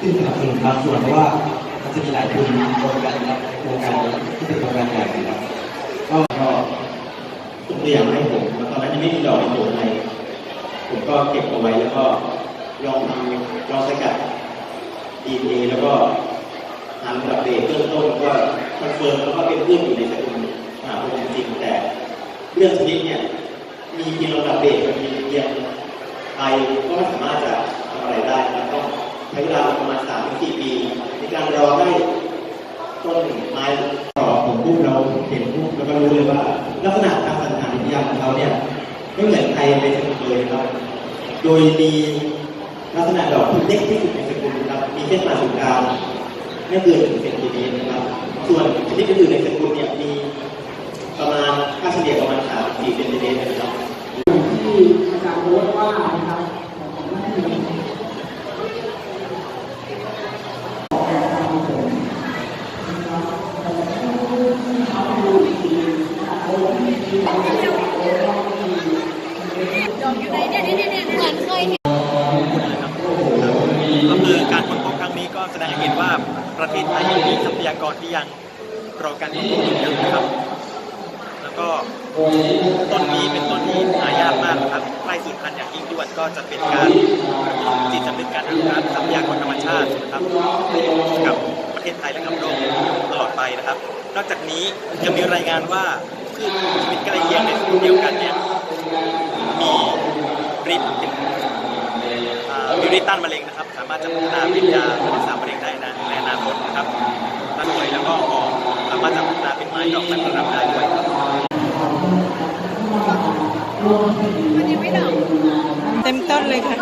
ซึ่งสนับสนุนบางส่วนเพราะว่ามันจะมีหลายทุนรวมกันนะครับโครงการที่เป็นโครงการใหญ่นะครับก็ก็ส่งตัวอย่างมาให้ผมแล้วตอนนั้นยังไม่มีดอกในตัวอะไรผมก็เก็บเอาไว้แล้วก็ลองทำลองสกัดดีเแล้วก็ทำกับเบรกเบื้องต้นก็คอนเฟิร์มแล้วก็เป็นพืชอยู่ในสกุลมหาพงจริงแต่เรื่องชนิดเนี่ยมีเพียงระดับเบรกกับมีเพียงไอก็ไม่สามารถจะ อะไรได้นะครับต้องใช้เวลาประมาณ3-4ปี ในการรอให้ต้นไม้ต่อผมปุ๊บเราเห็นปุ๊บแล้วก็รู้เลยว่า ลักษณะทางสันฐานวิทยาของเขาเนี่ยไม่เหมือนใครในสกุลเลยครับ โดยมีลักษณะดอกที่เล็กที่สุดในสกุลครับ มีแค่ขนาศูนย์กลางไม่เกินหนึ่งเซนติเมตรนะครับ ส่วนชนิดอื่นในสกุลเนี่ยมีประมาณค่าเฉลี่ยประมาณ3 4เซนติเมตรนะครับ ที่อาจารย์โบ๊ทว่านะครับของท่านที่มีออกแบบการผสมนะครับแต่ที่เขาดูอีกทีนะครับโบ๊ทที่ที่เราโบ๊ทว่าที่ ดอกอยู่ไหนเนี่ยเนี่ยเนี่ยเหมือนเคยเห็น ก็คือการค้นพบครั้งนี้ก็ แสดงให้เห็นว่าประเทศไทยยังมีทรัพยากรที่ยังรอการค้นพบอีกเยอะนะครับ แล้วก็ต้นนี้เป็นต้นที่หายากมากนะครับใกล้สูญพันธุ์อย่างยิ่งยวดก็จะเป็นการจิตสำนึกการอนุรักษ์ทรัพยากรธรรมชาตินะครับกับประเทศไทยและกับโลกตลอดไปนะครับ นอกจากนี้ยังมีรายงานว่าพืชชนิดใกล้เคียงในสกุลเดียวกันเนี่ยมีฤทธิ์เป็นอ่ามีฤทธิ์ต้านมะเร็งนะครับ สามารถจะพัฒนาเป็นยา ครับถ้าสวยแล้วก็ออกสามารถจะพัฒนาเป็นไม้ดอกไม้ประดับได้ด้วยครับวันนี้ไม่ดอกเต็มต้นเลยค่ะ